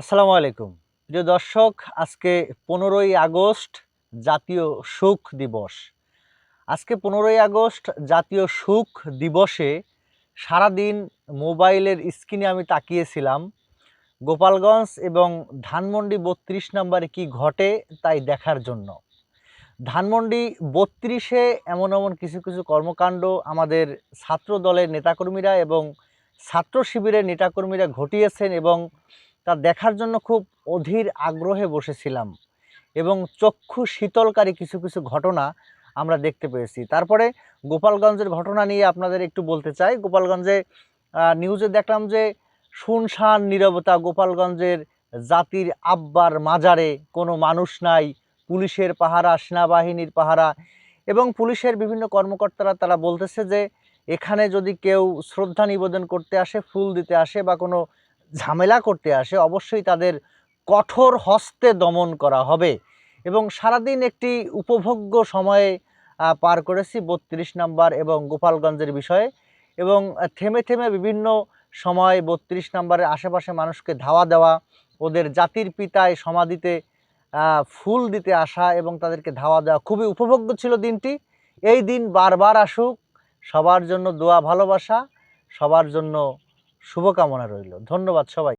আসসালামু আলাইকুম। প্রিয় দর্শক, আজকে পনেরোই আগস্ট, জাতীয় সুখ দিবস। আজকে পনেরোই আগস্ট, জাতীয় সুখ দিবসে সারাদিন মোবাইলের স্ক্রিনে আমি তাকিয়েছিলাম। গোপালগঞ্জ এবং ধানমন্ডি বত্রিশ নম্বরে কি ঘটে তাই দেখার জন্য। ধানমন্ডি বত্রিশে এমন এমন কিছু কিছু কর্মকাণ্ড আমাদের ছাত্র দলের নেতাকর্মীরা এবং ছাত্র শিবিরের নেতাকর্মীরা ঘটিয়েছেন এবং তা দেখার জন্য খুব অধীর আগ্রহে বসেছিলাম এবং চক্ষু শীতলকারী কিছু কিছু ঘটনা আমরা দেখতে পেয়েছি। তারপরে গোপালগঞ্জের ঘটনা নিয়ে আপনাদের একটু বলতে চাই। গোপালগঞ্জে নিউজে দেখলাম যে শুনশান নীরবতা গোপালগঞ্জের জাতির আব্বার মাজারে কোনো মানুষ নাই। পুলিশের পাহারা, সেনাবাহিনীর পাহারা এবং পুলিশের বিভিন্ন কর্মকর্তারা তারা বলতেছে যে এখানে যদি কেউ শ্রদ্ধা নিবেদন করতে আসে, ফুল দিতে আসে বা কোনো ঝামেলা করতে আসে, অবশ্যই তাদের কঠোর হস্তে দমন করা হবে। এবং সারাদিন একটি উপভোগ্য সময়ে পার করেছি বত্রিশ নাম্বার এবং গোপালগঞ্জের বিষয়ে। এবং থেমে থেমে বিভিন্ন সময় বত্রিশ নাম্বারের আশেপাশে মানুষকে ধাওয়া দেওয়া, ওদের জাতির পিতায় সমাধিতে ফুল দিতে আসা এবং তাদেরকে ধাওয়া দেওয়া খুবই উপভোগ্য ছিল দিনটি। এই দিন বারবার আসুক, সবার জন্য দোয়া ভালোবাসা, সবার জন্য শুভকামনা রইল। ধন্যবাদ সবাই